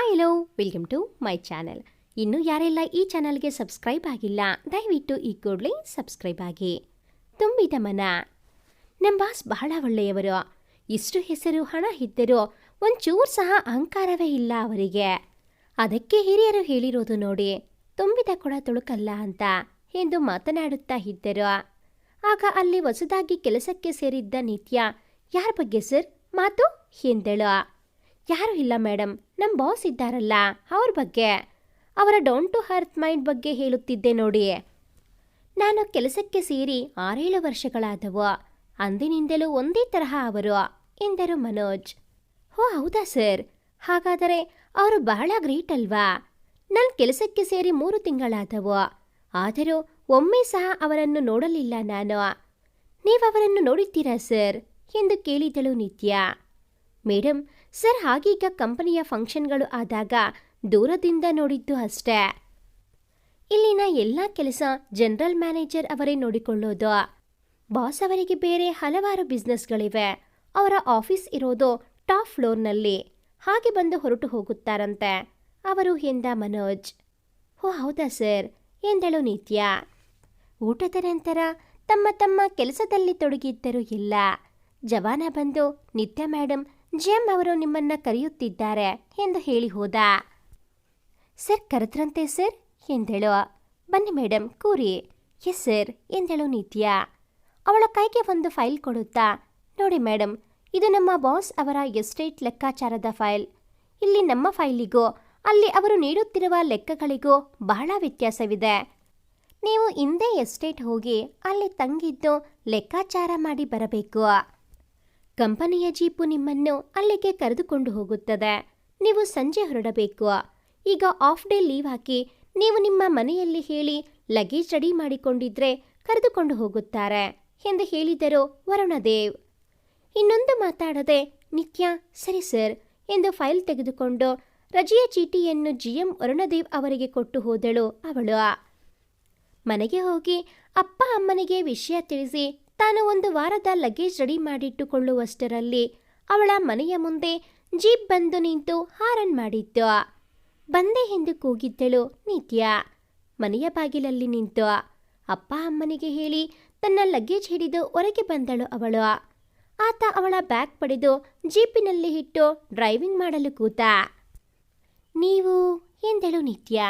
Hi hello welcome to my channel ಇನ್ನು ಯಾರೆಲ್ಲ ಈ ಚಾನಲ್ಗೆ ಸಬ್ಸ್ಕ್ರೈಬ್ ಆಗಿಲ್ಲ, ದಯವಿಟ್ಟು ಈ ಕೂಡಲೇ ಸಬ್ಸ್ಕ್ರೈಬ್ ಆಗಿ. ತುಂಬಿದ ಮನ. ನಮ್ಮ ಬಾಸ್ ಬಹಳ ಒಳ್ಳೆಯವರು. ಇಷ್ಟು ಹೆಸರು, ಹಣ ಇದ್ದರೂ ಒಂಚೂರು ಸಹ ಅಹಂಕಾರವೇ ಇಲ್ಲ ಅವರಿಗೆ. ಅದಕ್ಕೆ ಹಿರಿಯರು ಹೇಳಿರೋದು ನೋಡಿ, ತುಂಬಿದ ಕೊಡ ತುಳುಕಲ್ಲ ಅಂತ ಎಂದು ಮಾತನಾಡುತ್ತಾ ಇದ್ದರು. ಆಗ ಅಲ್ಲಿ ಹೊಸದಾಗಿ ಕೆಲಸಕ್ಕೆ ಸೇರಿದ್ದ ನಿತ್ಯ, ಯಾರ ಬಗ್ಗೆ ಸರ್ ಮಾತು? ಎಂದಳು. ಯಾರೂ ಇಲ್ಲ ಮೇಡಮ್ ನಮ್ಮ ಬಾಸ್ ಇದ್ದಾರಲ್ಲ, ಅವ್ರ ಬಗ್ಗೆ. ಅವರ ಡೌನ್ ಟು ಹರ್ತ್ ಮೈಂಡ್ ಬಗ್ಗೆ ಹೇಳುತ್ತಿದ್ದೆ ನೋಡಿ. ನಾನು ಕೆಲಸಕ್ಕೆ ಸೇರಿ ಆರೇಳು ವರ್ಷಗಳಾದವು. ಅಂದಿನಿಂದಲೂ ಒಂದೇ ತರಹ ಅವರು, ಎಂದರು ಮನೋಜ್. ಓ, ಹೌದಾ, ಸರ್? ಹಾಗಾದರೆ ಅವರು ಬಹಳ ಗ್ರೇಟ್ ಅಲ್ವಾ? ನನ್ನ ಕೆಲಸಕ್ಕೆ ಸೇರಿ ಮೂರು ತಿಂಗಳಾದವು. ಆದರೂ ಒಮ್ಮೆ ಸಹ ಅವರನ್ನು ನೋಡಲಿಲ್ಲ ನಾನು. ನೀವವರನ್ನು ನೋಡಿದ್ದೀರಾ, ಸರ್? ಎಂದು ಕೇಳಿದಳು ನಿತ್ಯ. ಮೇಡಮ್ ಸರ್, ಹಾಗೀಗ ಕಂಪನಿಯ ಫಂಕ್ಷನ್ಗಳು ಆದಾಗ ದೂರದಿಂದ ನೋಡಿದ್ದು ಅಷ್ಟೇ. ಇಲ್ಲಿನ ಎಲ್ಲ ಕೆಲಸ ಜನರಲ್ ಮ್ಯಾನೇಜರ್ ಅವರೇ ನೋಡಿಕೊಳ್ಳೋದು. ಬಾಸ್ ಅವರಿಗೆ ಬೇರೆ ಹಲವಾರು ಬಿಸ್ನೆಸ್ಗಳಿವೆ. ಅವರ ಆಫೀಸ್ ಇರೋದು ಟಾಪ್ ಫ್ಲೋರ್ನಲ್ಲಿ. ಹಾಗೆ ಬಂದು ಹೊರಟು ಹೋಗುತ್ತಾರಂತೆ. ಅವರು ಎಂದ ಮನೋಜ್. ಓ, ಹೌದಾ ಸರ್? ಎಂದಳು ನಿತ್ಯ. ಊಟದ ನಂತರ ತಮ್ಮ ತಮ್ಮ ಕೆಲಸದಲ್ಲಿ ತೊಡಗಿದ್ದರೂ ಇಲ್ಲ. ಜವಾನ ಬಂದು, ನಿತ್ಯ ಮೇಡಮ್ ಜಿಎಂ ಅವರು ನಿಮ್ಮನ್ನ ಕರೆಯುತ್ತಿದ್ದಾರೆ ಎಂದು ಹೇಳಿ ಹೋದ. ಸರ್, ಕರೆದ್ರಂತೆ ಸರ್ ಎಂದಳು. ಬನ್ನಿ ಮೇಡಮ್ ಕೂರಿ. ಎಸ್ ಸರ್ ಎಂದಳು ನಿತ್ಯ. ಅವಳ ಕೈಗೆ ಒಂದು ಫೈಲ್ ಕೊಡುತ್ತಾ, ನೋಡಿ ಮೇಡಮ್ ಇದು ನಮ್ಮ ಬಾಸ್ ಅವರ ಎಸ್ಟೇಟ್ ಲೆಕ್ಕಾಚಾರದ ಫೈಲ್. ಇಲ್ಲಿ ನಮ್ಮ ಫೈಲಿಗೂ, ಅಲ್ಲಿ ಅವರು ನೀಡುತ್ತಿರುವ ಲೆಕ್ಕಗಳಿಗೂ ಬಹಳ ವ್ಯತ್ಯಾಸವಿದೆ. ನೀವು ಹಿಂದೆ ಎಸ್ಟೇಟ್ ಹೋಗಿ ಅಲ್ಲಿ ತಂಗಿದ್ದು ಲೆಕ್ಕಾಚಾರ ಮಾಡಿ ಬರಬೇಕು. ಕಂಪನಿಯ ಜೀಪು ನಿಮ್ಮನ್ನು ಅಲ್ಲಿಗೆ ಕರೆದುಕೊಂಡು ಹೋಗುತ್ತದೆ. ನೀವು ಸಂಜೆ ಹೊರಡಬೇಕು. ಈಗ ಆಫ್ ಡೇ ಲೀವ್ ಹಾಕಿ ನೀವು ನಿಮ್ಮ ಮನೆಯಲ್ಲಿ ಹೇಳಿ ಲಗೇಜ್ ರೆಡಿ ಮಾಡಿಕೊಂಡಿದ್ರೆ ಕರೆದುಕೊಂಡು ಹೋಗುತ್ತಾರೆ ಎಂದು ಹೇಳಿದರು ವರುಣದೇವ್. ಇನ್ನೊಂದು ಮಾತಾಡದೆ, ನಿತ್ಯ, ಸರಿ ಸರ್ ಎಂದು ಫೈಲ್ ತೆಗೆದುಕೊಂಡು ರಜೆಯ ಚೀಟಿಯನ್ನು ಜಿಎಂ ವರುಣದೇವ್ ಅವರಿಗೆ ಕೊಟ್ಟು ಹೋದಳು ಅವಳು. ಮನೆಗೆ ಹೋಗಿ ಅಪ್ಪ ಅಮ್ಮನಿಗೆ ವಿಷಯ ತಿಳಿಸಿ ತಾನು ಒಂದು ವಾರದ ಲಗೇಜ್ ರೆಡಿ ಮಾಡಿಟ್ಟುಕೊಳ್ಳುವಷ್ಟರಲ್ಲಿ ಅವಳ ಮನೆಯ ಮುಂದೆ ಜೀಪ್ ಬಂದು ನಿಂತು ಹಾರನ್ ಮಾಡಿತ್ತು ಬಂದೆ ಎಂದು ಕೂಗಿದ್ದಳು ನಿತ್ಯ. ಮನೆಯ ಬಾಗಿಲಲ್ಲಿ ನಿಂತು ಅಪ್ಪ ಅಮ್ಮನಿಗೆ ಹೇಳಿ ತನ್ನ ಲಗೇಜ್ ಹಿಡಿದು ಹೊರಗೆ ಬಂದಳು ಅವಳು. ಆತ ಅವಳ ಬ್ಯಾಗ್ ಪಡೆದು ಜೀಪಿನಲ್ಲಿ ಇಟ್ಟು ಡ್ರೈವಿಂಗ್ ಮಾಡಲು ಕೂತ. ನೀವು, ಎಂದಳು ನಿತ್ಯ.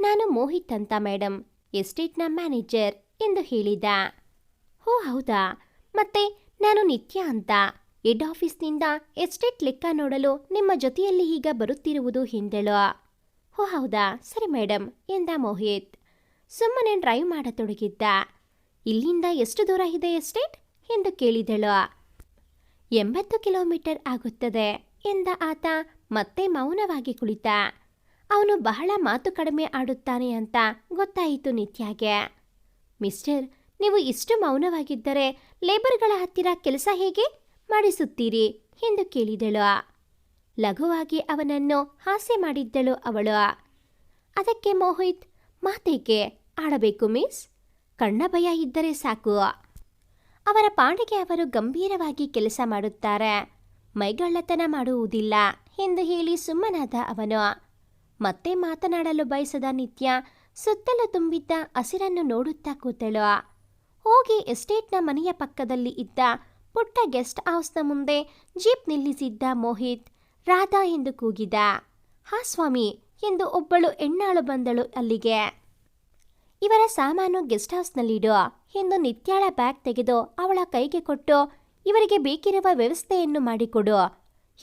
ನಾನು ಮೋಹಿತ್ ಅಂತ ಮೇಡಮ್ ಎಸ್ಟೇಟ್ನ ಮ್ಯಾನೇಜರ್, ಎಂದು ಹೇಳಿದ. ಓ, ಹೌದಾ? ಮತ್ತೆ ನಾನು ನಿತ್ಯ ಅಂತ? ಹೆಡ್ ಆಫೀಸ್ನಿಂದ ಎಸ್ಟೇಟ್ ಲೆಕ್ಕ ನೋಡಲು ನಿಮ್ಮ ಜೊತೆಯಲ್ಲಿ ಈಗ ಬರುತ್ತಿರುವುದು ಹಿಂದೆಳು? ಓ, ಹೌದಾ? ಸರಿ ಮೇಡಮ್ ಎಂದ ಮೋಹಿತ್. ಸುಮ್ಮನೆ ಡ್ರೈವ್ ಮಾಡತೊಡಗಿದ್ದ. ಇಲ್ಲಿಂದ ಎಷ್ಟು ದೂರ ಇದೆ ಎಸ್ಟೇಟ್? ಎಂದು ಕೇಳಿದಳು. ಎಂಬತ್ತು ಕಿಲೋಮೀಟರ್ ಆಗುತ್ತದೆ, ಎಂದ ಆತ ಮತ್ತೆ ಮೌನವಾಗಿ ಕುಳಿತ. ಅವನು ಬಹಳ ಮಾತು ಕಡಿಮೆ ಆಡುತ್ತಾನೆ ಅಂತ ಗೊತ್ತಾಯಿತು ನಿತ್ಯಾಗೆ. ಮಿಸ್ಟರ್ ನೀವು ಇಷ್ಟು ಮೌನವಾಗಿದ್ದರೆ ಲೇಬರ್ಗಳ ಹತ್ತಿರ ಕೆಲಸ ಹೇಗೆ ಮಾಡಿಸುತ್ತೀರಿ? ಎಂದು ಕೇಳಿದಳು. ಲಘುವಾಗಿ ಅವನನ್ನು ಹಾಸ್ಯ ಮಾಡಿದ್ದಳು ಅವಳು. ಅದಕ್ಕೆ ಮೋಹಿತ್, ಮಾತೇಕೆ? ಆಡಬೇಕು ಮಿಸ್? ಕಣ್ಣ ಭಯ ಇದ್ದರೆ ಸಾಕು. ಅವರ ಪಾಡಿಗೆ ಅವರು ಗಂಭೀರವಾಗಿ ಕೆಲಸ ಮಾಡುತ್ತಾರೆ. ಮೈಗಳ್ಳತನ ಮಾಡುವುದಿಲ್ಲ ಎಂದು ಹೇಳಿ ಸುಮ್ಮನಾದ ಅವನು. ಮತ್ತೆ ಮಾತನಾಡಲು ಬಯಸದ ನಿತ್ಯ ಸುತ್ತಲೂ ತುಂಬಿದ್ದ ಹಸಿರನ್ನು ನೋಡುತ್ತಾ ಕೂತಳು. ಹೋಗಿ ಎಸ್ಟೇಟ್ನ ಮನೆಯ ಪಕ್ಕದಲ್ಲಿ ಇದ್ದ ಪುಟ್ಟ ಗೆಸ್ಟ್ ಹೌಸ್ನ ಮುಂದೆ ಜೀಪ್ ನಿಲ್ಲಿಸಿದ್ದ ಮೋಹಿತ್ ರಾಧಾ ಎಂದು ಕೂಗಿದ. ಹಾ ಸ್ವಾಮಿ ಎಂದು ಒಬ್ಬಳು ಹೆಣ್ಣಾಳು ಬಂದಳು ಅಲ್ಲಿಗೆ. ಇವರ ಸಾಮಾನು ಗೆಸ್ಟ್ ಹೌಸ್ನಲ್ಲಿಡು ಎಂದು ನಿತ್ಯಾಳ ಬ್ಯಾಗ್ ತೆಗೆದು ಅವಳ ಕೈಗೆ ಕೊಟ್ಟು ಇವರಿಗೆ ಬೇಕಿರುವ ವ್ಯವಸ್ಥೆಯನ್ನು ಮಾಡಿಕೊಡು.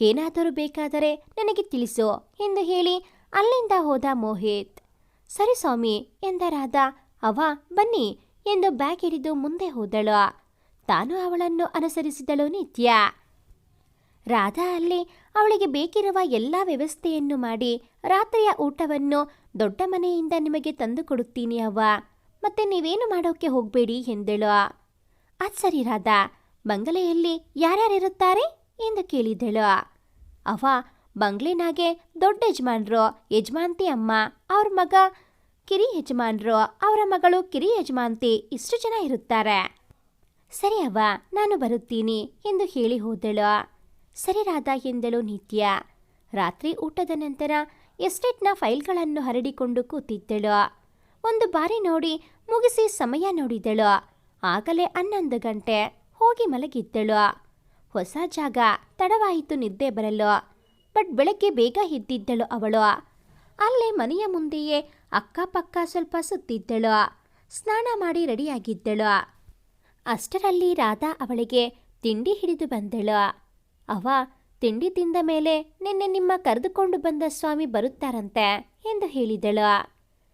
ಏನಾದರೂ ಬೇಕಾದರೆ ನನಗೆ ತಿಳಿಸು ಎಂದು ಹೇಳಿ ಅಲ್ಲಿಂದ ಹೋದ ಮೋಹಿತ್. ಸರಿ ಸ್ವಾಮಿ ಎಂದ ರಾಧಾ, ಅವ ಬನ್ನಿ ಎಂದು ಬ್ಯಾಗ್ ಹಿಡಿದು ಮುಂದೆ ಹೋದಳು. ತಾನು ಅವಳನ್ನು ಅನುಸರಿಸಿದಳು ನಿತ್ಯ. ರಾಧಾ ಅಲ್ಲಿ ಅವಳಿಗೆ ಬೇಕಿರುವ ಎಲ್ಲ ವ್ಯವಸ್ಥೆಯನ್ನು ಮಾಡಿ ರಾತ್ರಿಯ ಊಟವನ್ನು ದೊಡ್ಡ ಮನೆಯಿಂದ ನಿಮಗೆ ತಂದು ಕೊಡುತ್ತೀನಿ ಅವ್ವ. ಮತ್ತೆ ನೀವೇನು ಮಾಡೋಕ್ಕೆ ಹೋಗಬೇಡಿ ಎಂದಳು. ಅದ್ ಸರಿ ರಾಧಾ, ಬಂಗಲೆಯಲ್ಲಿ ಯಾರ್ಯಾರಿರುತ್ತಾರೆ ಎಂದು ಕೇಳಿದಳು. ಅವ ಬಂಗ್ಲೆನಾಗೆ ದೊಡ್ಡ ಯಜಮಾನ್ರು, ಯಜಮಾನ್ತಿ ಅಮ್ಮ, ಅವ್ರ ಮಗ ಕಿರಿ ಯಜಮಾನ್ರು, ಅವರ ಮಗಳು ಕಿರಿ ಯಜಮಾನ್ತಿ ಇಷ್ಟು ಜನ ಇರುತ್ತಾರೆ. ಸರಿ ಅವ್ವ, ನಾನು ಬರುತ್ತೀನಿ ಎಂದು ಹೇಳಿ ಹೋದಳು. ಸರಿ ರಾಧಾ ಎಂದಳು ನಿತ್ಯ. ರಾತ್ರಿ ಊಟದ ನಂತರ ಎಸ್ಟೇಟ್ನ ಫೈಲ್ಗಳನ್ನು ಹರಡಿಕೊಂಡು ಕೂತಿದ್ದಳು. ಒಂದು ಬಾರಿ ನೋಡಿ ಮುಗಿಸಿ ಸಮಯ ನೋಡಿದಳು. ಆಗಲೇ ಹನ್ನೊಂದು ಗಂಟೆ, ಹೋಗಿ ಮಲಗಿದ್ದಳು. ಹೊಸ ಜಾಗ, ತಡವಾಯಿತು ನಿದ್ದೆ ಬರಲು. ಬಟ್ ಬೆಳಗ್ಗೆ ಬೇಗ ಎದ್ದಿದ್ದಳು ಅವಳು. ಅಲ್ಲೇ ಮನೆಯ ಮುಂದೆಯೇ ಅಕ್ಕಪಕ್ಕ ಸ್ವಲ್ಪ ಸುತ್ತಿದ್ದಳು. ಸ್ನಾನ ಮಾಡಿ ರೆಡಿಯಾಗಿದ್ದಳು. ಅಷ್ಟರಲ್ಲಿ ರಾಧಾ ಅವಳಿಗೆ ತಿಂಡಿ ಹಿಡಿದು ಬಂದಳು. ಅವ ತಿಂಡಿ ತಿಂದ ಮೇಲೆ ನಿನ್ನೆ ನಿಮ್ಮ ಕರೆದುಕೊಂಡು ಬಂದ ಸ್ವಾಮಿ ಬರುತ್ತಾರಂತೆ, ಎಂದು ಹೇಳಿದಳು.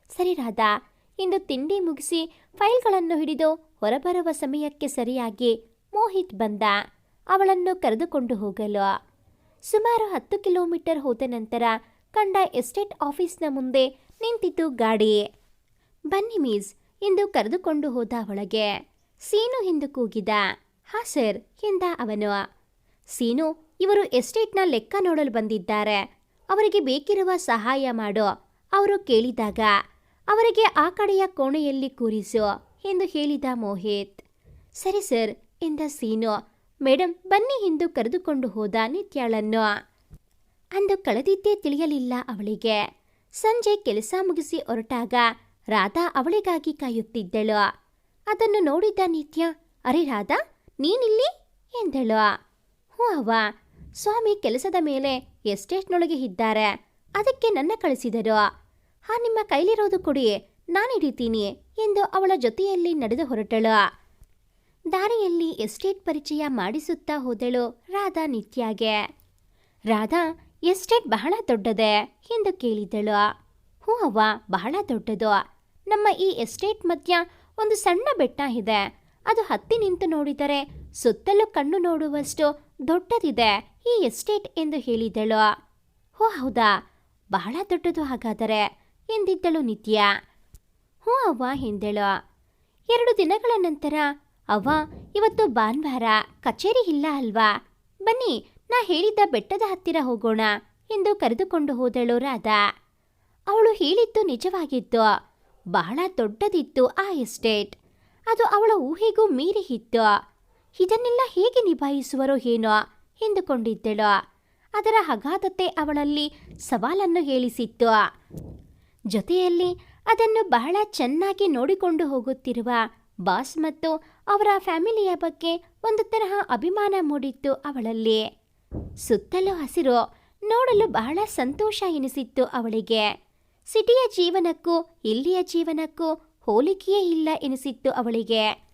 ಸರಿ ರಾಧಾ, ಇಂದು ತಿಂಡಿ ಮುಗಿಸಿ ಫೈಲ್ಗಳನ್ನು ಹಿಡಿದು ಹೊರಬರುವ ಸಮಯಕ್ಕೆ ಸರಿಯಾಗಿ ಮೋಹಿತ್ ಬಂದ. ಅವಳನ್ನು ಕರೆದುಕೊಂಡು ಹೋಗಲು. ಸುಮಾರು ಹತ್ತು ಕಿಲೋಮೀಟರ್ ಹೋದ ನಂತರ ಕಂಡ ಎಸ್ಟೇಟ್ ಆಫೀಸ್ನ ಮುಂದೆ ನಿಂತಿತು ಗಾಡಿ. ಬನ್ನಿ ಮೀಸ್, ಎಂದು ಕರೆದುಕೊಂಡು ಹೋದ ಒಳಗೆ ಸೀನು ಎಂದು ಕೂಗಿದ. ಹಾ ಸರ್, ಎಂದ ಅವನು. ಸೀನು, ಇವರು ಎಸ್ಟೇಟ್ನ ಲೆಕ್ಕ ನೋಡಲು ಬಂದಿದ್ದಾರೆ. ಅವರಿಗೆ ಬೇಕಿರುವ ಸಹಾಯ ಮಾಡು, ಅವರು ಕೇಳಿದಾಗ. ಅವರಿಗೆ ಆ ಕಡೆಯ ಕೋಣೆಯಲ್ಲಿ ಕೂರಿಸು, ಎಂದು ಹೇಳಿದ ಮೋಹಿತ್. ಸರಿ ಸರ್, ಎಂದ ಸೀನು. ಮೇಡಮ್ ಬನ್ನಿ ಎಂದು ಕರೆದುಕೊಂಡು ಹೋದ ನಿತ್ಯಾಳನ್ನು. ಅಂದು ಕಳೆದಿದ್ದೇ ತಿಳಿಯಲಿಲ್ಲ ಅವಳಿಗೆ. ಸಂಜೆ ಕೆಲಸ ಮುಗಿಸಿ ಹೊರಟಾಗ ರಾಧಾ ಅವಳಿಗಾಗಿ ಕಾಯುತ್ತಿದ್ದಳು. ಅದನ್ನು ನೋಡಿದ್ದ ನಿತ್ಯ, ಅರೆ ರಾಧಾ, ನೀನಿಲ್ಲಿ? ಎಂದಳು. ಹ್ಞೂ ಅವ್ವ. ಸ್ವಾಮಿ ಕೆಲಸದ ಮೇಲೆ ಎಸ್ಟೇಟ್ನೊಳಗೆ ಇದ್ದಾರೆ. ಅದಕ್ಕೆ ನನ್ನ ಕಳಿಸಿದರು. ಹಾ ನಿಮ್ಮ ಕೈಲಿರೋದು ಕೊಡಿ, ನಾನು ಹಿಡಿತೀನಿ ಎಂದು ಅವಳ ಜೊತೆಯಲ್ಲಿ ನಡೆದು ಹೊರಟಳು. ದಾರಿಯಲ್ಲಿ ಎಸ್ಟೇಟ್ ಪರಿಚಯ ಮಾಡಿಸುತ್ತಾ ಹೋದಳು ರಾಧಾ ನಿತ್ಯಾಗೆ. ರಾಧಾ ಎಸ್ಟೇಟ್ ಬಹಳ ದೊಡ್ಡದೆ ಎಂದು ಕೇಳಿದಳು. ಹ್ಞೂ ಅವ್ವ, ಬಹಳ ದೊಡ್ಡದು. ನಮ್ಮ ಈ ಎಸ್ಟೇಟ್ ಮಧ್ಯ ಒಂದು ಸಣ್ಣ ಬೆಟ್ಟ ಇದೆ. ಅದು ಹತ್ತಿ ನಿಂತು ನೋಡಿದರೆ ಸುತ್ತಲೂ ಕಣ್ಣು ನೋಡುವಷ್ಟು ದೊಡ್ಡದಿದೆ ಈ ಎಸ್ಟೇಟ್ ಎಂದು ಹೇಳಿದಳು. ಹೋ ಹೌದಾ, ಬಹಳ ದೊಡ್ಡದು ಹಾಗಾದರೆ ಎಂದಿದ್ದಳು ನಿತ್ಯ. ಹ್ಞೂ ಅವ್ವ ಎಂದಳು. ಎರಡು ದಿನಗಳ ನಂತರ, ಅವ್ವ, ಇವತ್ತು ಭಾನುವಾರ, ಕಚೇರಿ ಇಲ್ಲ ಅಲ್ವಾ? ಬನ್ನಿ ನಾ ಹೇಳಿದ್ದ ಬೆಟ್ಟದ ಹತ್ತಿರ ಹೋಗೋಣ ಎಂದು ಕರೆದುಕೊಂಡು ಹೋದಳು ರಾಧಾ. ಅವಳು ಹೇಳಿದ್ದು ನಿಜವಾಗಿತ್ತು. ಬಹಳ ದೊಡ್ಡದಿತ್ತು ಆ ಎಸ್ಟೇಟ್. ಅದು ಅವಳ ಊಹೆಗೂ ಮೀರಿ ಇತ್ತು ಇದನ್ನೆಲ್ಲ ಹೇಗೆ ನಿಭಾಯಿಸುವರೋ ಏನೋ ಎಂದುಕೊಂಡಿದ್ದಳು. ಅದರ ಅಗಾಧತೆ ಅವಳಲ್ಲಿ ಸವಾಲನ್ನು ಹೇಳಿಸಿತ್ತು. ಜೊತೆಯಲ್ಲಿ ಅದನ್ನು ಬಹಳ ಚೆನ್ನಾಗಿ ನೋಡಿಕೊಂಡು ಹೋಗುತ್ತಿರುವ ಬಾಸ್ ಮತ್ತು ಅವರ ಫ್ಯಾಮಿಲಿಯ ಬಗ್ಗೆ ಒಂದು ತರಹ ಅಭಿಮಾನ ಮೂಡಿತ್ತು ಅವಳಲ್ಲಿ. ಸುತ್ತಲೂ ಹಸಿರು, ನೋಡಲು ಬಹಳ ಸಂತೋಷ ಎನಿಸಿತ್ತು ಅವಳಿಗೆ. ಸಿಟಿಯ ಜೀವನಕ್ಕೂ, ಇಲ್ಲಿಯ ಜೀವನಕ್ಕೂ ಹೋಲಿಕೆಯೇ ಇಲ್ಲ ಎನಿಸಿತ್ತು ಅವಳಿಗೆ.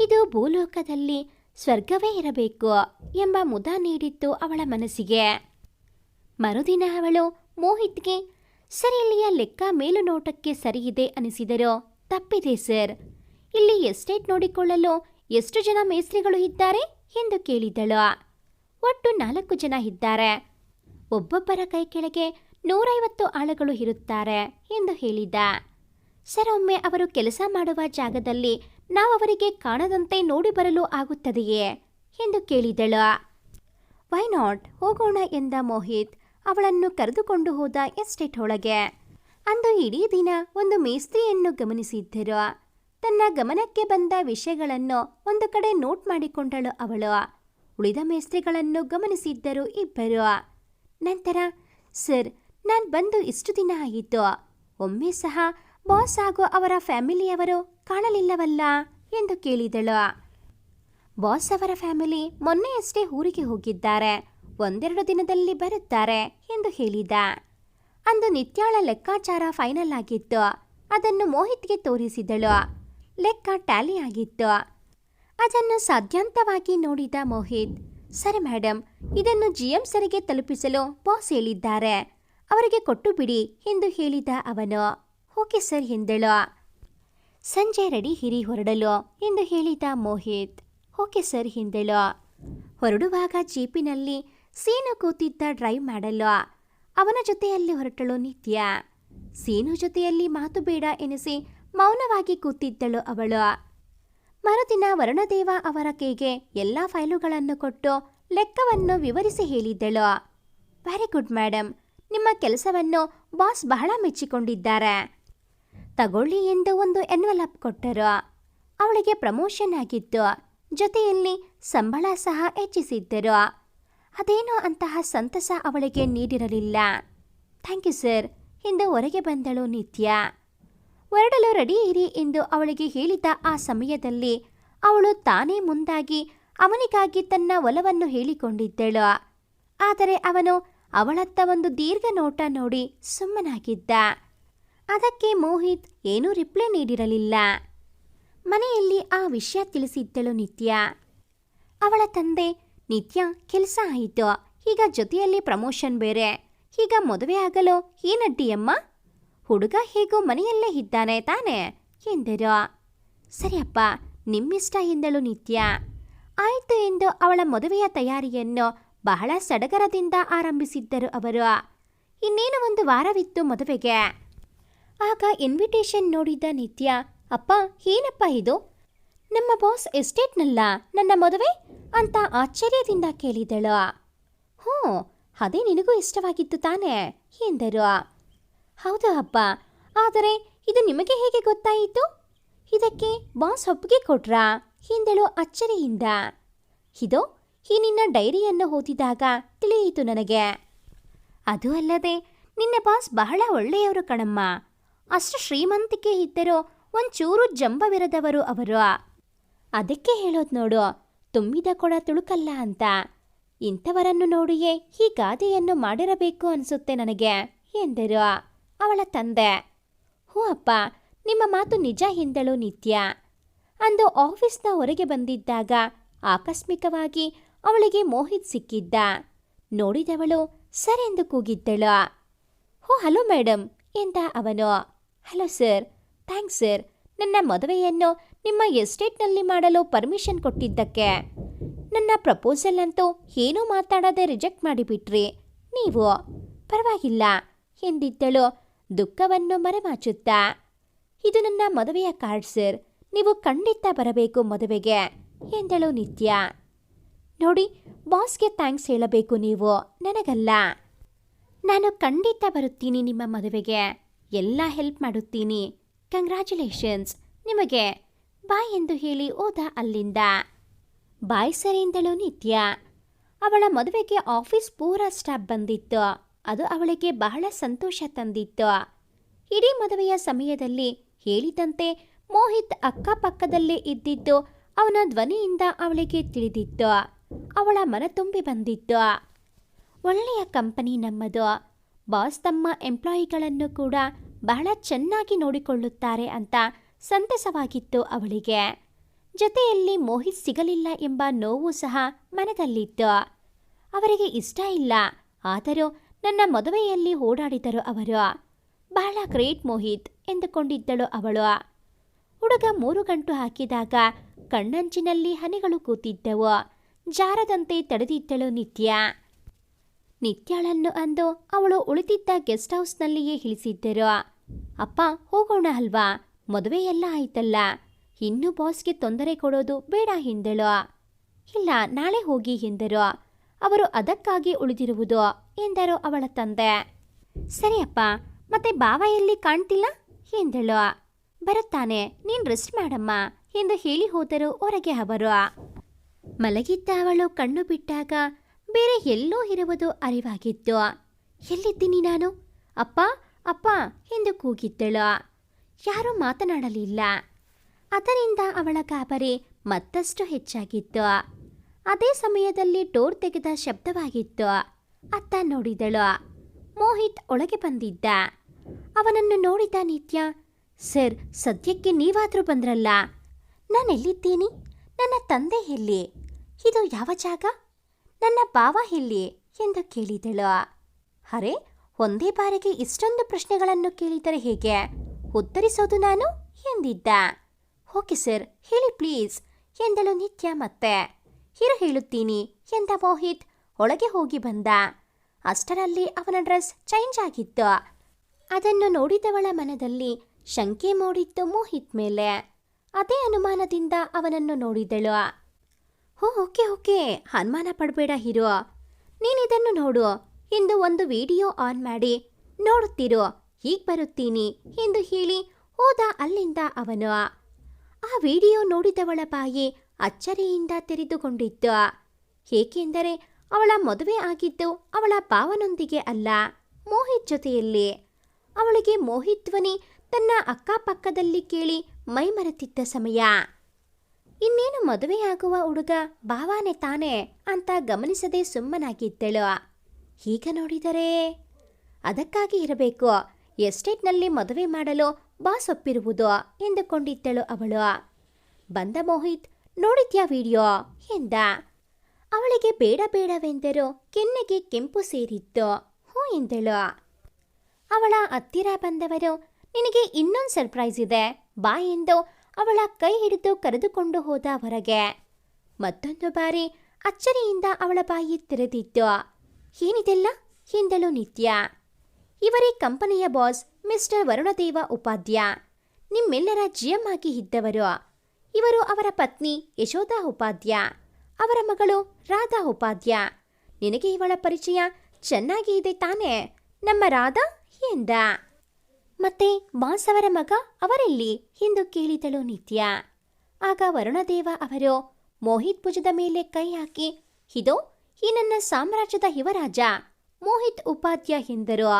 ಇದು ಭೂಲೋಕದಲ್ಲಿ ಸ್ವರ್ಗವೇ ಇರಬೇಕು ಎಂಬ ಮುದ ನೀಡಿತ್ತು ಅವಳ ಮನಸ್ಸಿಗೆ. ಮರುದಿನ ಅವಳು ಮೋಹಿತ್ಗೆ, ಸರ್ ಇಲ್ಲಿಯ ಲೆಕ್ಕ ಮೇಲುನೋಟಕ್ಕೆ ಸರಿಯಿದೆ ಅನಿಸಿದರೂ. ತಪ್ಪಿದೆ ಸರ್. ಇಲ್ಲಿ ಎಸ್ಟೇಟ್ ನೋಡಿಕೊಳ್ಳಲು ಎಷ್ಟು ಜನ ಮೇಸ್ತ್ರಿಗಳು ಇದ್ದಾರೆ? ಎಂದು ಕೇಳಿದಳು. ಒಟ್ಟು ನಾಲ್ಕು ಜನ ಇದ್ದಾರೆ. ಒಬ್ಬೊಬ್ಬರ ಕೈ ಕೆಳಗೆ ನೂರೈವತ್ತು ಆಳುಗಳು ಇರುತ್ತಾರೆ ಎಂದು ಹೇಳಿದ. ಒಮ್ಮೆ ಅವರು ಕೆಲಸ ಮಾಡುವ ಜಾಗದಲ್ಲಿ ನಾವು ಅವರಿಗೆ ಕಾಣದಂತೆ ನೋಡಿ ಬರಲು ಆಗುತ್ತದೆಯೇ ಎಂದು ಕೇಳಿದಳು. ವೈ ನಾಟ್ ಹೋಗೋಣ ಎಂದ ಮೋಹಿತ್ ಅವಳನ್ನು ಕರೆದುಕೊಂಡು ಹೋದ ಎಸ್ಟೇಟ್ ಒಳಗೆ. ಅಂದು ಇಡೀ ದಿನ ಒಂದು ಮೇಸ್ತ್ರಿಯನ್ನು ಗಮನಿಸಿದ್ದರು. ತನ್ನ ಗಮನಕ್ಕೆ ಬಂದ ವಿಷಯಗಳನ್ನು ಒಂದು ಕಡೆ ನೋಟ್ ಮಾಡಿಕೊಂಡಳು ಅವಳು. ಉಳಿದ ಮೇಸ್ತ್ರಿಗಳನ್ನು ಗಮನಿಸಿದ್ದರು ಇಬ್ಬರು. ನಂತರ, ಸರ್, ನಾನು ಬಂದು ಇಷ್ಟು ದಿನ ಆಯಿತು ಒಮ್ಮೆ ಸಹ ಬಾಸ್ ಹಾಗೂ ಅವರ ಫ್ಯಾಮಿಲಿಯವರು ಕಾಣಲಿಲ್ಲವಲ್ಲ? ಎಂದು ಕೇಳಿದಳು. ಬಾಸ್ ಅವರ ಫ್ಯಾಮಿಲಿ ಮೊನ್ನೆಯಷ್ಟೇ ಊರಿಗೆ ಹೋಗಿದ್ದಾರೆ. ಒಂದೆರಡು ದಿನದಲ್ಲಿ ಬರುತ್ತಾರೆ, ಎಂದು ಹೇಳಿದ. ಅಂದು ನಿತ್ಯಾಳ ಲೆಕ್ಕಾಚಾರ ಫೈನಲ್ ಆಗಿತ್ತು. ಅದನ್ನು ಮೋಹಿತ್ಗೆ ತೋರಿಸಿದಳು. ಲೆಕ್ಕ ಟ್ಯಾಲಿ ಆಗಿತ್ತು. ಅದನ್ನು ಸಾಧ್ಯಾಂತವಾಗಿ ನೋಡಿದ ಮೋಹಿತ್, ಸರಿ ಮೇಡಮ್ ಇದನ್ನು ಜಿ ಎಂ ಸರಿಗೆ ತಲುಪಿಸಲು ಬಾಸ್ ಹೇಳಿದ್ದಾರೆ. ಅವರಿಗೆ ಕೊಟ್ಟು ಬಿಡಿ ಎಂದು ಹೇಳಿದ ಅವನು. ಓಕೆ ಸರ್ ಎಂದಳು. ಸಂಜೆ ರೆಡಿ ಹಿರಿ ಹೊರಡಲು ಎಂದು ಹೇಳಿದ ಮೋಹಿತ್. ಓಕೆ ಸರ್ ಎಂದಳು. ಹೊರಡುವಾಗ ಜೀಪಿನಲ್ಲಿ ಸೀನು ಕೂತಿದ್ದ ಡ್ರೈವ್ ಮಾಡಲು. ಅವನ ಜೊತೆಯಲ್ಲಿ ಹೊರಟಳು ನಿತ್ಯ. ಸೀನು ಜೊತೆಯಲ್ಲಿ ಮಾತು ಬೇಡ ಎನಿಸಿ ಮೌನವಾಗಿ ಕೂತಿದ್ದಳು ಅವಳು. ಮರುದಿನ ವರುಣದೇವ ಅವರ ಕೈಗೆ ಎಲ್ಲ ಫೈಲುಗಳನ್ನು ಕೊಟ್ಟು ಲೆಕ್ಕವನ್ನು ವಿವರಿಸಿ ಹೇಳಿದ್ದಳು. ವೆರಿ ಗುಡ್ ಮೇಡಮ್ ನಿಮ್ಮ ಕೆಲಸವನ್ನು ಬಾಸ್ ಬಹಳ ಮೆಚ್ಚಿಕೊಂಡಿದ್ದಾರೆ. ತಗೊಳ್ಳಿ ಎಂದು ಒಂದು ಎನ್ವಲಪ್ ಕೊಟ್ಟರು. ಅವಳಿಗೆ ಪ್ರಮೋಷನ್ ಆಗಿತ್ತು. ಜೊತೆಯಲ್ಲಿ ಸಂಬಳ ಸಹ ಹೆಚ್ಚಿಸಿದ್ದರು. ಅದೇನೋ ಅಂತಹ ಸಂತಸ ಅವಳಿಗೆ ನೀಡಿರಲಿಲ್ಲ. ಥ್ಯಾಂಕ್ ಯು ಸರ್, ಎಂದು ಹೊರಗೆ ಬಂದಳು ನಿತ್ಯ. ಹೊರಡಲು ರೆಡಿ ಇರಿ ಎಂದು ಅವಳಿಗೆ ಹೇಳಿದ ಆ ಸಮಯದಲ್ಲಿ ಅವಳು ತಾನೇ ಮುಂದಾಗಿ ಅವನಿಗಾಗಿ ತನ್ನ ಒಲವನ್ನು ಹೇಳಿಕೊಂಡಿದ್ದಳು. ಆದರೆ ಅವನು ಅವಳತ್ತ ಒಂದು ದೀರ್ಘ ನೋಟ ನೋಡಿ ಸುಮ್ಮನಾಗಿದ್ದ. ಅದಕ್ಕೆ ಮೋಹಿತ್ ಏನೂ ರಿಪ್ಲೈ ನೀಡಿರಲಿಲ್ಲ. ಮನೆಯಲ್ಲಿ ಆ ವಿಷಯ ತಿಳಿಸಿದ್ದಳು ನಿತ್ಯ. ಅವಳ ತಂದೆ, ನಿತ್ಯ ಕೆಲಸ ಆಯಿತು. ಈಗ ಜೊತೆಯಲ್ಲಿ ಪ್ರಮೋಷನ್ ಬೇರೆ. ಈಗ ಮದುವೆ ಆಗಲು ಏನಡ್ಡಿಯಮ್ಮ ಹುಡುಗ ಹೇಗೋ ಮನೆಯಲ್ಲೇ ಇದ್ದಾನೆ ತಾನೆ? ಎಂದರು. ಸರಿಯಪ್ಪ ನಿಮ್ಮಿಷ್ಟ ಎಂದಳು ನಿತ್ಯ. ಆಯಿತು ಎಂದು ಅವಳ ಮದುವೆಯ ತಯಾರಿಯನ್ನು ಬಹಳ ಸಡಗರದಿಂದ ಆರಂಭಿಸಿದ್ದರು ಅವರು. ಇನ್ನೇನು ಒಂದು ವಾರವಿತ್ತು ಮದುವೆಗೆ. ಆಗ ಇನ್ವಿಟೇಷನ್ ನೋಡಿದ ನಿತ್ಯ, ಅಪ್ಪ, ಏನಪ್ಪ ಇದು? ನಮ್ಮ ಬಾಸ್ ಎಸ್ಟೇಟ್ನಲ್ಲ, ನನ್ನ ಮದುವೆ? ಅಂತ ಆಶ್ಚರ್ಯದಿಂದ ಕೇಳಿದಳು. ಹ್ಞೂ, ಅದೇ ನಿನಗೂ ಇಷ್ಟವಾಗಿತ್ತು ತಾನೇ? ಎಂದರು. ಹೌದು ಅಪ್ಪ ಆದರೆ ಇದು ನಿಮಗೆ ಹೇಗೆ ಗೊತ್ತಾಯಿತು? ಇದಕ್ಕೆ ಬಾಸ್ ಒಪ್ಪಿಗೆ ಕೊಟ್ರಾ? ಎಂದಳು ಅಚ್ಚರಿಯಿಂದ. ಇದು, ಈ ನಿನ್ನ ಡೈರಿಯನ್ನು ಓದಿದಾಗ ತಿಳಿಯಿತು ನನಗೆ. ಅದು ಅಲ್ಲದೆ, ನಿನ್ನ ಬಾಸ್ ಬಹಳ ಒಳ್ಳೆಯವರು ಕಣಮ್ಮ. ಅಷ್ಟು ಶ್ರೀಮಂತಿಕೆ ಇದ್ದರೂ ಒಂಚೂರು ಜಂಬವಿರದವರು ಅವರು. ಅದಕ್ಕೆ ಹೇಳೋದು ನೋಡು, ತುಂಬಿದ ಕೊಡ ತುಳುಕಲ್ಲ ಅಂತ. ಇಂಥವರನ್ನು ನೋಡಿಯೇ ಈ ಗಾದೆಯನ್ನು ಮಾಡಿರಬೇಕು ಅನಿಸುತ್ತೆ ನನಗೆ, ಎಂದರು. ಅವಳ ತಂದೆ. ಹೂ ಅಪ್ಪ, ನಿಮ್ಮ ಮಾತು ನಿಜ ಎಂದಳು ನಿತ್ಯ. ಅಂದು ಆಫೀಸ್ನ ಹೊರಗೆ ಬಂದಿದ್ದಾಗ ಆಕಸ್ಮಿಕವಾಗಿ ಅವಳಿಗೆ ಮೋಹಿತ್ ಸಿಕ್ಕಿದ್ದ. ನೋಡಿದವಳು ಸರೆಂದು ಕೂಗಿದ್ದಳು. ಹೋ, ಹಲೋ ಮೇಡಮ್ ಎಂದ ಅವನು. Hello sir, thanks sir. ನನ್ನ ಮದುವೆಯನ್ನು ನಿಮ್ಮ ಎಸ್ಟೇಟ್ನಲ್ಲಿ ಮಾಡಲು ಪರ್ಮಿಷನ್ ಕೊಟ್ಟಿದ್ದಕ್ಕೆ. ನನ್ನ ಪ್ರಪೋಸಲ್ ಅಂತೂ ಏನೂ ಮಾತಾಡದೆ ರಿಜೆಕ್ಟ್ ಮಾಡಿಬಿಟ್ರಿ. ನೀವು? ಪರವಾಗಿಲ್ಲ ಎಂದಿದ್ದಳು ದುಃಖವನ್ನು ಮರೆಮಾಚುತ್ತಾ, ಇದು ನನ್ನ ಮದುವೆಯ ಕಾರ್ಡ್ ಸರ್, ನೀವು ಖಂಡಿತ ಬರಬೇಕು ಮದುವೆಗೆ, ಎಂದಳು ನಿತ್ಯ. ನೋಡಿ, ಬಾಸ್ಗೆ ಥ್ಯಾಂಕ್ಸ್ ಹೇಳಬೇಕು ನೀವು, ನನಗಲ್ಲ. ನಾನು ಖಂಡಿತ ಬರುತ್ತೀನಿ ನಿಮ್ಮ ಮದುವೆಗೆ, ಎಲ್ಲ ಹೆಲ್ಪ್ ಮಾಡುತ್ತೀನಿ. ಕಂಗ್ರ್ಯಾಚುಲೇಷನ್ಸ್ ನಿಮಗೆ, ಬಾಯ್ ಎಂದು ಹೇಳಿ ಹೋದ ಅಲ್ಲಿಂದ. ಬಾಯ್ ಸರ್, ಎಂದಳು ನಿತ್ಯ. ಅವಳ ಮದುವೆಗೆ ಆಫೀಸ್ ಪೂರ ಸ್ಟಾಪ್ ಬಂದಿತ್ತು. ಅದು ಅವಳಿಗೆ ಬಹಳ ಸಂತೋಷ ತಂದಿತ್ತು. ಇಡೀ ಮದುವೆಯ ಸಮಯದಲ್ಲಿ ಹೇಳಿದಂತೆ ಮೋಹಿತ್ ಅಕ್ಕಪಕ್ಕದಲ್ಲೇ ಇದ್ದಿದ್ದು ಅವನ ಧ್ವನಿಯಿಂದ ಅವಳಿಗೆ ತಿಳಿದಿತ್ತು. ಅವಳ ಮನ ತುಂಬಿ ಬಂದಿತ್ತು. ಒಳ್ಳೆಯ ಕಂಪನಿ ನಮ್ಮದು. ಬಾಸ್ ತಮ್ಮ ಎಂಪ್ಲಾಯಿಗಳನ್ನು ಕೂಡ ಬಹಳ ಚೆನ್ನಾಗಿ ನೋಡಿಕೊಳ್ಳುತ್ತಾರೆ ಅಂತ ಸಂತಸವಾಗಿತ್ತು ಅವಳಿಗೆ. ಜೊತೆಯಲ್ಲಿ ಮೋಹಿತ್ ಸಿಗಲಿಲ್ಲ ಎಂಬ ನೋವು ಸಹ ಮನದಲ್ಲಿತ್ತು. ಅವರಿಗೆ ಇಷ್ಟ ಇಲ್ಲ. ಆದರೂ ನನ್ನ ಮದುವೆಯಲ್ಲಿ ಓಡಾಡಿದರು ಅವರು. ಬಹಳ ಗ್ರೇಟ್ ಮೋಹಿತ್, ಎಂದುಕೊಂಡಿದ್ದಳು ಅವಳು. ಹುಡುಗ ಮೂರು ಗಂಟು ಹಾಕಿದಾಗ ಕಣ್ಣಂಚಿನಲ್ಲಿ ಹನಿಗಳು ಕೂತಿದ್ದವು. ಜಾರದಂತೆ ತಡೆದಿದ್ದಳು ನಿತ್ಯ. ನಿತ್ಯಾಳನ್ನು ಅಂದು ಅವಳು ಉಳಿದಿದ್ದ ಗೆಸ್ಟ್ ಹೌಸ್ನಲ್ಲಿಯೇ ಇಳಿಸಿದ್ದರು. ಅಪ್ಪ, ಹೋಗೋಣ ಅಲ್ವಾ? ಮದುವೆಯೆಲ್ಲ ಆಯ್ತಲ್ಲ. ಇನ್ನೂ ಬಾಸ್ಗೆ ತೊಂದರೆ ಕೊಡೋದು ಬೇಡ ಎಂದಳು. ಇಲ್ಲ, ನಾಳೆ ಹೋಗಿ ಎಂದರು. ಅವರು ಅದಕ್ಕಾಗಿ ಉಳಿದಿರುವುದು. ಎಂದರು ಅವಳ ತಂದೆ. ಸರಿಯಪ್ಪ, ಮತ್ತೆ ಬಾವ ಎಲ್ಲಿ ಕಾಣ್ತಿಲ್ಲ? ಎಂದಳು. ಬರುತ್ತಾನೆ, ನೀನ್ ರೆಸ್ಟ್ ಮಾಡಮ್ಮ, ಎಂದು ಹೇಳಿ ಹೋದರು ಹೊರಗೆ ಅವರು. ಮಲಗಿದ್ದ ಅವಳು ಕಣ್ಣು ಬಿಟ್ಟಾಗ ಬೇರೆ ಎಲ್ಲೋ ಇರುವುದು ಅರಿವಾಗಿತ್ತು. ಎಲ್ಲಿದ್ದೀನಿ ನಾನು? ಅಪ್ಪ ಅಪ್ಪ, ಎಂದು ಕೂಗಿದ್ದಳು. ಯಾರೂ ಮಾತನಾಡಲಿಲ್ಲ. ಅದರಿಂದ ಅವಳ ಗಾಬರಿ ಮತ್ತಷ್ಟು ಹೆಚ್ಚಾಗಿತ್ತು. ಅದೇ ಸಮಯದಲ್ಲಿ ಡೋರ್ ತೆಗೆದ ಶಬ್ದವಾಗಿತ್ತು. ಅತ್ತ ನೋಡಿದಳು. ಮೋಹಿತ್ ಒಳಗೆ ಬಂದಿದ್ದ. ಅವನನ್ನು ನೋಡಿದ ನಿತ್ಯ, ಸರ್, ಸದ್ಯಕ್ಕೆ ನೀವಾದರೂ ಬಂದ್ರಲ್ಲ. ನಾನೆಲ್ಲಿದ್ದೀನಿ ನನ್ನ ತಂದೆ ಎಲ್ಲಿ? ಇದು ಯಾವ ಜಾಗ? ನನ್ನ ಭಾವ ಎಲ್ಲಿ? ಎಂದು ಕೇಳಿದಳು. ಅರೆ, ಒಂದೇ ಬಾರಿಗೆ ಇಷ್ಟೊಂದು ಪ್ರಶ್ನೆಗಳನ್ನು ಕೇಳಿದರೆ ಹೇಗೆ? ಉತ್ತರಿಸೋದು ನಾನು? ಎಂದಿದ್ದ. ಓಕೆ, ಸರ್, ಹೇಳಿ ಪ್ಲೀಸ್, ಎಂದಳು ನಿತ್ಯ ಮತ್ತೆ. ಇರು, ಹೇಳುತ್ತೀನಿ, ಎಂದ ಮೋಹಿತ್. ಒಳಗೆ ಹೋಗಿ ಬಂದ. ಅಷ್ಟರಲ್ಲಿ ಅವನ ಡ್ರೆಸ್ ಚೇಂಜ್ ಆಗಿತ್ತು. ಅದನ್ನು ನೋಡಿದವಳ ಮನದಲ್ಲಿ ಶಂಕೆ ಮೂಡಿತ್ತು ಮೋಹಿತ್ ಮೇಲೆ. ಅದೇ ಅನುಮಾನದಿಂದ ಅವನನ್ನು ನೋಡಿದಳು. ಹೋ, ಓಕೆ ಓಕೆ, ಅನುಮಾನ ಪಡಬೇಡ ಹೀರೋ. ನೀನಿದನ್ನು ನೋಡು. ಎಂದು ಒಂದು ವಿಡಿಯೋ ಆನ್ ಮಾಡಿ. ನೋಡುತ್ತಿರು. ಹೀಗೆ ಬರುತ್ತೀನಿ ಎಂದು ಹೇಳಿ ಹೋದ ಅಲ್ಲಿಂದ ಅವನು. ಆ ವಿಡಿಯೋ ನೋಡಿದವಳ ಬಾಯಿ ಅಚ್ಚರಿಯಿಂದ ತೆರೆದುಕೊಂಡಿತ್ತು. ಏಕೆಂದರೆ ಅವಳ ಮದುವೆ ಆಗಿದ್ದು ಅವಳ ಭಾವನೊಂದಿಗೆ ಅಲ್ಲ, ಮೋಹಿತ್ ಜೊತೆಯಲ್ಲಿ. ಅವಳಿಗೆ ಮೋಹಿತ್ ಧ್ವನಿ ತನ್ನ ಅಕ್ಕಪಕ್ಕದಲ್ಲಿ ಕೇಳಿ ಮೈಮರೆತಿದ್ದ ಸಮಯ. ಇನ್ನೇನು ಮದುವೆಯಾಗುವ ಹುಡುಗ ಭಾವಾನೆ ತಾನೆ ಅಂತ ಗಮನಿಸದೆ ಸುಮ್ಮನಾಗಿದ್ದಳು. ಈಗ ನೋಡಿದರೆ ಅದಕ್ಕಾಗಿ ಇರಬೇಕು, ಎಸ್ಟೇಟ್ನಲ್ಲಿ ಮದುವೆ ಮಾಡಲು ಬಾಸ್ ಒಪ್ಪಿರುವುದು ಎಂದುಕೊಂಡಿದ್ದಳು ಅವಳು. ಬಂದ ಮೋಹಿತ್, ನೋಡಿದ್ಯಾ ವಿಡಿಯೋ? ಎಂದ. ಅವಳಿಗೆ ಬೇಡ ಬೇಡವೆಂದರೂ ಕೆನ್ನೆಗೆ ಕೆಂಪು ಸೇರಿತ್ತು. ಹೂ ಎಂದಳು. ಅವಳ ಹತ್ತಿರ ಬಂದವರು, ನಿನಗೆ ಇನ್ನೊಂದು ಸರ್ಪ್ರೈಸ್ ಇದೆ. ಬಾ ಎಂದು ಅವಳ ಕೈ ಹಿಡಿದು ಕರೆದುಕೊಂಡು ಹೋದ ಹೊರಗೆ. ಮತ್ತೊಂದು ಬಾರಿ ಅಚ್ಚರಿಯಿಂದ ಅವಳ ಬಾಯಿ ತೆರೆದಿತ್ತು. ಏನಿದೆಲ್ಲ? ಎಂದಳು ನಿತ್ಯ. ಇವರೇ ಕಂಪನಿಯ ಬಾಸ್, ಮಿಸ್ಟರ್ ವರುಣದೇವ ಉಪಾಧ್ಯ. ನಿಮ್ಮೆಲ್ಲರ ಜಿಎಂ ಆಗಿ ಇದ್ದವರು. ಇವರು ಅವರ ಪತ್ನಿ ಯಶೋಧ ಉಪಾಧ್ಯ. ಅವರ ಮಗಳು ರಾಧಾ ಉಪಾಧ್ಯ. ನಿನಗೆ ಇವಳ ಪರಿಚಯ ಚೆನ್ನಾಗಿ ಇದೆ ತಾನೇ? ನಮ್ಮ ರಾಧಾ ಎಂದ. ಮತ್ತೆ ಬಾಸವರ ಮಗ ಅವರೆಲ್ಲಿ ಎಂದು ಕೇಳಿದಳು ನಿತ್ಯ. ಆಗ ವರುಣದೇವ ಅವರು ಮೋಹಿತ್ ಭುಜದ ಮೇಲೆ ಕೈ ಹಾಕಿ, ಇದು, ಈ ನನ್ನ ಸಾಮ್ರಾಜ್ಯದ ಯುವರಾಜ, ಮೋಹಿತ್ ಉಪಾಧ್ಯ ಎಂದರು.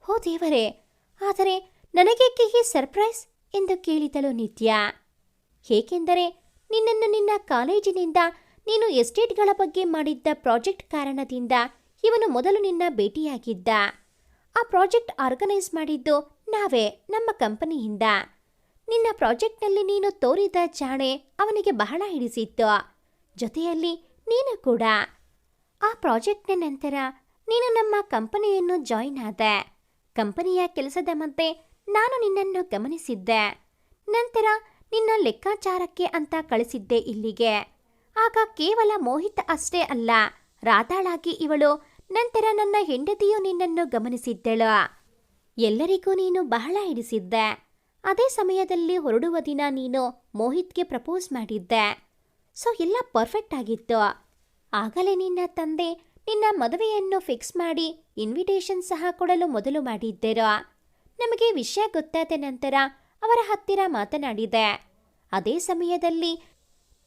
ಹೋ ದೇವರೇ, ಆದರೆ ನನಗೇಕೆ ಈ ಸರ್ಪ್ರೈಸ್ ಎಂದು ಕೇಳಿದಳು ನಿತ್ಯ. ಏಕೆಂದರೆ ನಿನ್ನನ್ನು ನಿನ್ನ ಕಾಲೇಜಿನಿಂದ ನೀನು ಎಸ್ಟೇಟ್ಗಳ ಬಗ್ಗೆ ಮಾಡಿದ್ದ ಪ್ರಾಜೆಕ್ಟ್ ಕಾರಣದಿಂದ ಇವನು ಮೊದಲು ನಿನ್ನ ಭೇಟಿಯಾಗಿದ್ದ. ಆ ಪ್ರಾಜೆಕ್ಟ್ ಆರ್ಗನೈಸ್ ಮಾಡಿದ್ದು ನಾವೇ, ನಮ್ಮ ಕಂಪನಿಯಿಂದ. ನಿನ್ನ ಪ್ರಾಜೆಕ್ಟ್ನಲ್ಲಿ ನೀನು ತೋರಿದ ಜಾಣೆ ಅವನಿಗೆ ಬಹಳ ಹಿಡಿಸಿತ್ತು. ಜೊತೆಯಲ್ಲಿ ನೀನು ಕೂಡ. ಆ ಪ್ರಾಜೆಕ್ಟ್ನ ನಂತರ ನೀನು ನಮ್ಮ ಕಂಪನಿಯನ್ನು ಜಾಯಿನ್ ಆದೆ. ಕಂಪನಿಯ ಕೆಲಸದ ಮಧ್ಯೆ ನಾನು ನಿನ್ನನ್ನು ಗಮನಿಸಿದ್ದೆ. ನಂತರ ನಿನ್ನ ಲೆಕ್ಕಾಚಾರಕ್ಕೆ ಅಂತ ಕಳಿಸಿದ್ದೆ ಇಲ್ಲಿಗೆ. ಆಗ ಕೇವಲ ಮೋಹಿತ್ ಅಷ್ಟೇ ಅಲ್ಲ, ರಾತಾಳಾಗಿ ಇವಳು, ನಂತರ ನನ್ನ ಹೆಂಡತಿಯು ನಿನ್ನನ್ನು ಗಮನಿಸಿದ್ದಳು. ಎಲ್ಲರಿಗೂ ನೀನು ಬಹಳ ಹಿಡಿಸಿದ್ದೆ. ಅದೇ ಸಮಯದಲ್ಲಿ ಹೊರಡುವ ದಿನ ನೀನು ಮೋಹಿತ್ಗೆ ಪ್ರಪೋಸ್ ಮಾಡಿದ್ದೆ. ಸೊ, ಎಲ್ಲ ಪರ್ಫೆಕ್ಟ್ ಆಗಿತ್ತು. ಆಗಲೇ ನಿನ್ನ ತಂದೆ ನಿನ್ನ ಮದುವೆಯನ್ನು ಫಿಕ್ಸ್ ಮಾಡಿ ಇನ್ವಿಟೇಷನ್ ಸಹ ಕೊಡಲು ಮೊದಲು ಮಾಡಿದ್ದರು? ನಮಗೆ ವಿಷಯ ಗೊತ್ತಾದ ನಂತರ ಅವರ ಹತ್ತಿರ ಮಾತನಾಡಿದೆ. ಅದೇ ಸಮಯದಲ್ಲಿ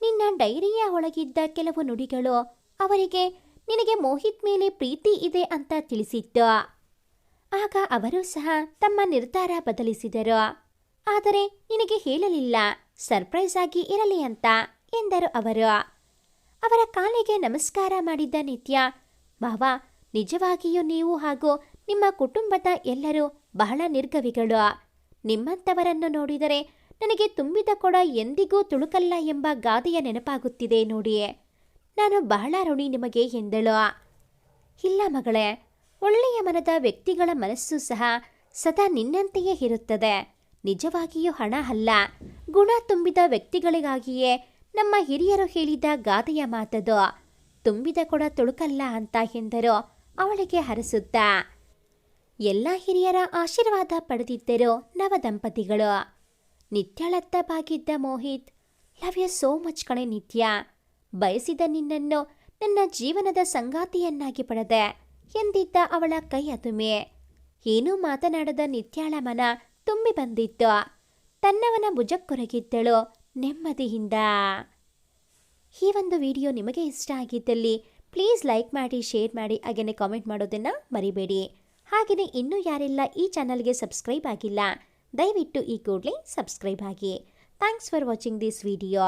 ನಿನ್ನ ಡೈರಿಯ ಒಳಗಿದ್ದ ಕೆಲವು ನುಡಿಗಳು ಅವರಿಗೆ, ನಿನಗೆ ಮೋಹಿತ್ ಮೇಲೆ ಪ್ರೀತಿ ಇದೆ ಅಂತ ತಿಳಿಸಿತ್ತು ಆಗ ಅವರು ಸಹ ತಮ್ಮ ನಿರ್ಧಾರ ಬದಲಿಸಿದರು. ಆದರೆ ನಿನಗೆ ಹೇಳಲಿಲ್ಲ, ಸರ್ಪ್ರೈಸ್ ಆಗಿ ಇರಲಿ ಅಂತ, ಎಂದರು ಅವರು. ಅವರ ಕಾಲಿಗೆ ನಮಸ್ಕಾರ ಮಾಡಿದ್ದ ನಿತ್ಯ ಭಾವ ನಿಜವಾಗಿಯೂ ನೀವು ಹಾಗೂ ನಿಮ್ಮ ಕುಟುಂಬದ ಎಲ್ಲರೂ ಬಹಳ ನಿರ್ಗವಿಗಳು. ನಿಮ್ಮಂಥವರನ್ನು ನೋಡಿದರೆ ನನಗೆ ತುಂಬಿದ ಕೊಡ ಎಂದಿಗೂ ತುಳುಕಲ್ಲ ಎಂಬ ಗಾದೆಯ ನೆನಪಾಗುತ್ತಿದೆ ನೋಡಿ ನಾನು ಬಹಳ ಋಣಿ ನಿಮಗೆ ಎಂದಳು. ಇಲ್ಲ ಮಗಳೇ, ಒಳ್ಳೆಯ ಮನದ ವ್ಯಕ್ತಿಗಳ ಮನಸ್ಸು ಸಹ ಸದಾ ನಿನ್ನಂತೆಯೇ ಇರುತ್ತದೆ. ನಿಜವಾಗಿಯೂ ಹಣ ಅಲ್ಲ. ಗುಣ ತುಂಬಿದ ವ್ಯಕ್ತಿಗಳಿಗಾಗಿಯೇ ನಮ್ಮ ಹಿರಿಯರು ಹೇಳಿದ ಗಾದೆಯ ಮಾತದು. ತುಂಬಿದ ಕೊಡ ತುಳುಕಲ್ಲ ಅಂತ ಎಂದರು ಅವಳಿಗೆ ಹರಸುತ್ತಾ. ಎಲ್ಲ ಹಿರಿಯರ ಆಶೀರ್ವಾದ ಪಡೆದಿದ್ದರು ನವದಂಪತಿಗಳು. ನಿತ್ಯಳತ್ತ ಬಾಗಿದ್ದ Mohit, love you so much ಕಣೆ ನಿತ್ಯ. ಬಯಸಿದ ನಿನ್ನನ್ನು ನನ್ನ ಜೀವನದ ಸಂಗಾತಿಯನ್ನಾಗಿ ಪಡೆದೆ, ಎಂದಿದ್ದ ಅವಳ ಕೈ ಅದುಮೆ. ಏನೂ ಮಾತನಾಡದ ನಿತ್ಯಾಳ ಮನ ತುಂಬಿ ಬಂದಿತ್ತು. ತನ್ನವನ ಭುಜಕ್ಕೊರಗಿದ್ದಳು ನೆಮ್ಮದಿಯಿಂದ. ಈ ಒಂದು ವಿಡಿಯೋ ನಿಮಗೆ ಇಷ್ಟ ಆಗಿದ್ದಲ್ಲಿ ಪ್ಲೀಸ್ ಲೈಕ್ ಮಾಡಿ, ಶೇರ್ ಮಾಡಿ ಹಾಗೆಯೇ ಕಾಮೆಂಟ್ ಮಾಡೋದನ್ನು ಮರಿಬೇಡಿ. ಹಾಗೆಯೇ ಇನ್ನೂ ಯಾರೆಲ್ಲ ಈ ಚಾನಲ್ಗೆ ಸಬ್ಸ್ಕ್ರೈಬ್ ಆಗಿಲ್ಲ ದಯವಿಟ್ಟು ಈ ಕೂಡಲೇ ಸಬ್ಸ್ಕ್ರೈಬ್ ಆಗಿ thanks for watching this video